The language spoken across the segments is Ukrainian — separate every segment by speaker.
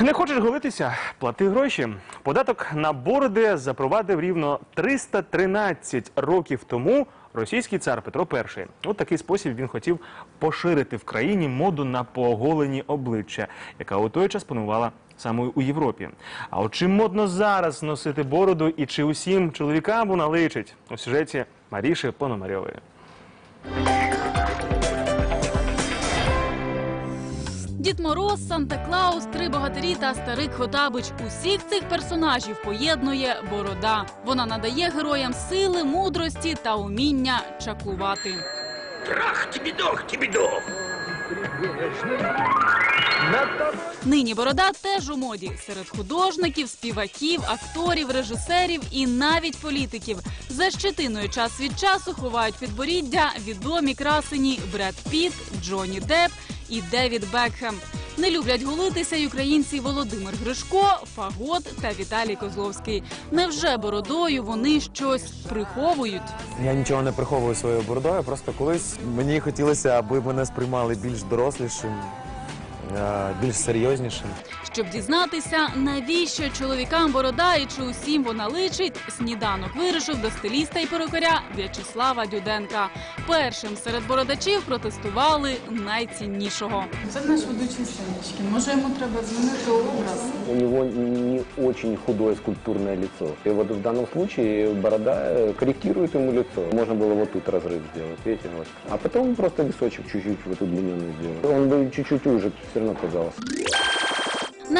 Speaker 1: Не хочеш голитися? Плати гроші. Податок на бороди запровадив рівно 313 років тому російський цар Петро І. У такий спосіб він хотів поширити в країні моду на поголені обличчя, яка у той час панувала саме у Європі. А от чи модно зараз носити бороду і чи усім чоловікам вона личить? У сюжеті Маріші Пономарьової.
Speaker 2: Дід Мороз, Санта Клаус, три богатирі та старик Хотабич. Усіх цих персонажів поєднує борода. Вона надає героям сили, мудрості та уміння чаклувати.
Speaker 3: Трах, тебе-дох, тебе-дох.
Speaker 2: Нині борода теж у моді серед художників, співаків, акторів, режисерів і навіть політиків. За щетиною час від часу ховають підборіддя відомі красені Бред Піт, Джонні Депп і Девід Бекхем. Не люблять голитися й українці Володимир Гришко, Фагот та Віталій Козловський. Невже бородою вони щось приховують?
Speaker 4: Я нічого не приховую своєю бородою. Просто колись мені хотілося, аби мене сприймали більш дорослішим, е, більш серйознішим
Speaker 2: Щоб дізнатися, навіщо чоловікам борода і чи усім вона личить, сніданок вирішив до стиліста і перукаря В'ячеслава Дюденка. Першим серед бородачів протестували найціннішого.
Speaker 5: Це наш ведучий Сенечкін. Може йому треба змінити образ?
Speaker 6: У него не очень худое скульптурное лицо. И вот в данном случае борода э, корректирует ему лицо. Можно было вот тут разрыв сделать, видите, вот. А потом просто височек чуть-чуть вот удлиненный сделать. Он бы чуть-чуть уже все равно казался.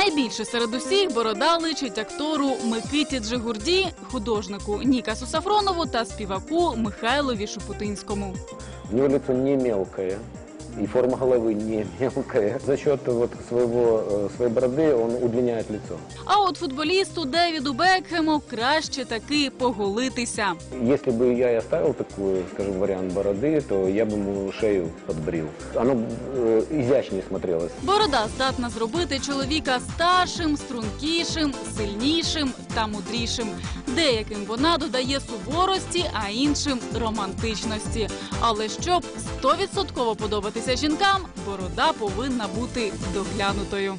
Speaker 2: Найбільше серед усіх борода личить актору Микиті Джигурді, художнику Ніка Сафронову та співаку Михайлові
Speaker 6: Шупутинському. Його лицо не мелкое И форма головы не мелкая. За счет вот своего, э, своей бороды он удлиняет лицо.
Speaker 2: А от футболісту Девіду Бекхему краще таки поголитися.
Speaker 6: Если бы я и оставил такой, скажем, вариант бороды, то я бы ему шею подбрил. Оно э, изящнее смотрелось.
Speaker 2: Борода здатна зробити чоловіка старшим, стрункішим, сильнішим та мудрішим. Деяким вона додає суворості, а іншим романтичності. Але щоб стовідсотково подобатися жінкам, борода повинна бути доглянутою.